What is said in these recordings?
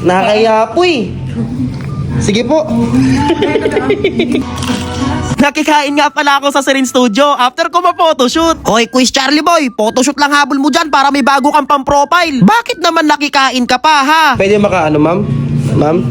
Nakakaya po eh. Sige po. Nakikain nga pala ako sa Serin Studio after ko ma-photoshoot. Hoy, quiz Charlie Boy, photoshoot lang habol mo dyan para may bago kang pang-profile. Bakit naman nakikain ka pa ha? Pwede makaano, ma'am? Ma'am?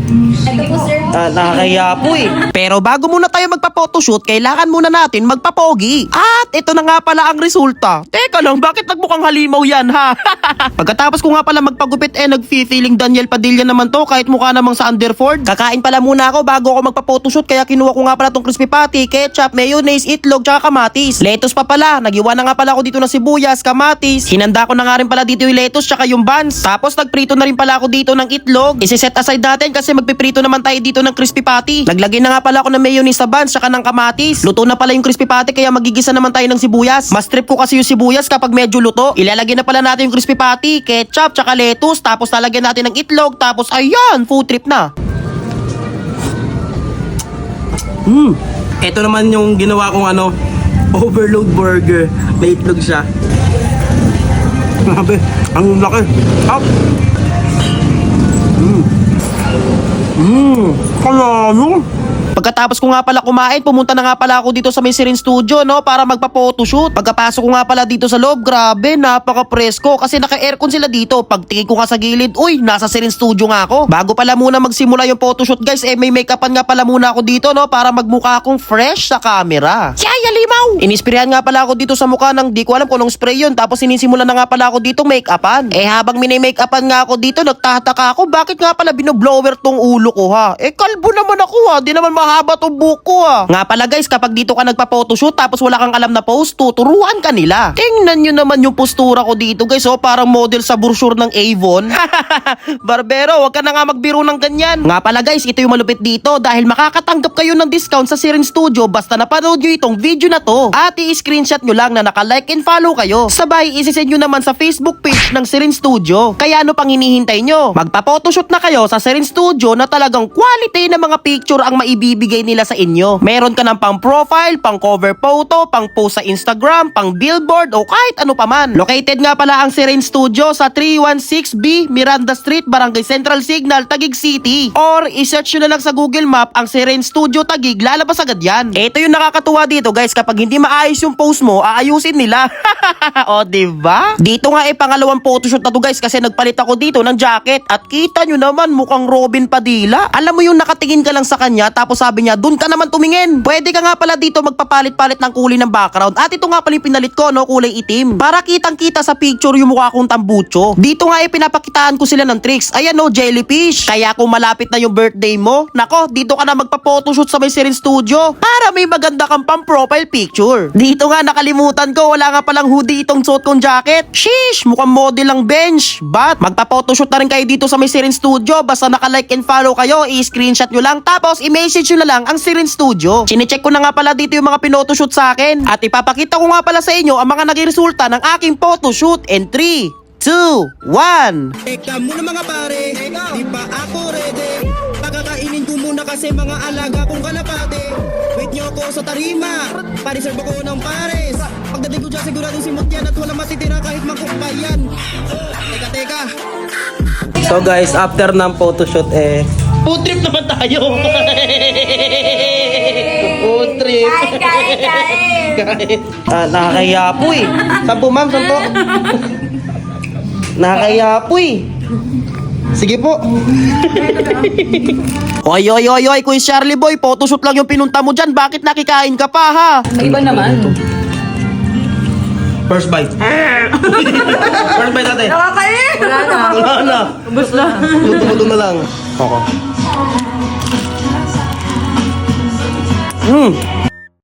Ito po, sir. Ah, nakakaya po eh. Pero bago muna tayo magpa-photoshoot, kailangan muna natin magpapogi. At ito na nga pala ang resulta. Teka lang, bakit nagmukhang halimaw yan ha? Pagkatapos ko nga pala magpagupit eh, nag-feeling Daniel Padilla naman to kahit mukha namang sa Underford. Kakain pala muna ako bago ako magpa-photoshoot kaya kinuha ko nga pala tong crispy patty, ketchup, mayonnaise, itlog, tsaka kamatis. Lettuce pa pala, nagiwa na nga pala ako dito ng sibuyas, kamatis. Hinanda ko na nga rin pala dito yung lettuce tsaka yung buns. Tapos nagprito na rin pala ako dito ng itlog. Isi-set aside natin kasi magpiprito naman tayo dito ng crispy patty. Naglagay na nga pala ako ng mayonnaise sa buns tsaka ng kamatis. Luto na pala yung crispy patty kaya magigisa naman tayo ng sibuyas. Mas trip ko kasi yung sibuyas kapag medyo luto. Ilalagay na pala natin yung crispy patty, ketchup, tsaka lettuce. Tapos lalagyan natin ng itlog. Tapos ayan, food trip na. Hmm. Ito naman yung ginawa kong ano, overload burger. May itlog siya. Grabe, ang laki. Up. Kalano. Pagkatapos ko nga pala kumain, pumunta na nga pala ako dito sa may Sirin Studio, no? Para magpa-photoshoot. Pagkapasok ko nga pala dito sa loob, grabe, napaka-presko. Kasi naka-aircon sila dito. Pagtingin ko nga sa gilid, uy, nasa Sirin Studio nga ako. Bago pala muna magsimula yung photoshoot, guys, eh may make-upan nga pala muna ako dito, no? Para magmukha akong fresh sa camera. Siyaya limaw! Inispirahan nga pala ako dito sa mukha ng di ko alam kung anong spray yun. Tapos sinisimulan na nga pala ako dito make-upan. Eh habang minay-make-upan nga ako dito, nagtataka ako, bakit nga pala binoblower tong ulo ko ha? Eh kalbo naman ako ha, di naman mahaba tong buhok ko ha. Nga pala guys, kapag dito ka nagpa-photoshoot tapos wala kang alam na pose, tuturuan ka nila. Tingnan nyo naman yung postura ko dito guys, oh, parang model sa brochure ng Avon. Barbero, wag ka na nga magbiro ng ganyan. Nga pala guys, ito yung malupit dito dahil makakatanggap kayo ng discount sa Siren Studio basta napanood nyo itong video na to. At i-screenshot nyo lang na naka-like and follow kayo. Sabay, isisend nyo naman sa Facebook page ng Siren Studio. Kaya ano pang hinihintay nyo? Magpa-photoshoot na kayo sa Siren Studio na talagang quality na mga picture ang maibibigay nila sa inyo. Meron ka ng pang profile, pang cover photo, pang post sa Instagram, pang billboard o kahit ano paman. Located nga pala ang Siren Studio sa 316B Miranda Street, Barangay Central Signal, Taguig City. Or isearch nyo na lang sa Google Map ang Siren Studio Taguig, lalabas agad yan. Ito yung nakakatuwa dito guys, kapag hindi maayos yung post mo, aayusin nila. o diba? Dito nga eh pangalawang photoshoot na to guys kasi nagpalit ako dito ng jacket at kita nyo naman mukhang Robin Padilla. Alam mo yung nakatingin ka lang sa kanya tapos sabi niya, dun ka naman tumingin. Pwede ka nga pala dito magpapalit-palit ng kulay ng background at ito nga pala yung pinalit ko no, kulay itim. Para kitang kita sa picture yung mukha kong tambucho. Dito nga eh pinapakitaan ko sila ng tricks. Ayan no, jellyfish. Kaya kung malapit na yung birthday mo, nako, dito ka na magpa-photoshoot sa may Siren Studio para may maganda kang pang profile picture. Dito nga nakalimutan ko, wala nga palang hoodie itong suot kong jacket. Sheesh, mukhang model lang bench. But magpa-photoshoot na rin kayo dito sa may Siren Studio. Basta naka-like and follow kayo, i-screenshot nyo lang. Tapos i-message nyo na lang ang Siren Studio. Chinecheck ko na nga pala dito yung mga pinotoshoot sa akin. At ipapakita ko nga pala sa inyo ang mga naging resulta ng aking photoshoot in 3, 2, 1. Teka muna mga pare, di pa ako ready Pagkakainin ko muna kasi mga alaga kong kalapate Wait nyo ako sa tarima, pariserve ako ng pares Pagdating ko dyan siguradong simot yan at walang matitira kahit mangkumpayan Teka teka, So guys, after ng photoshoot eh, food trip naman tayo. Kain, kain. Ah, nakakaya po eh. Saan po ma'am? Saan po? nakakaya po eh. Sige po. oy, oy, oy, oy, Kuya Charlie Boy, photoshoot lang yung pinunta mo dyan. Bakit nakikain ka pa, ha? May iba naman. First bite. First bite natin. Nakakain! Wala na. Wala na. Ubus na. Luto-luto na lang. Koko. Hmm.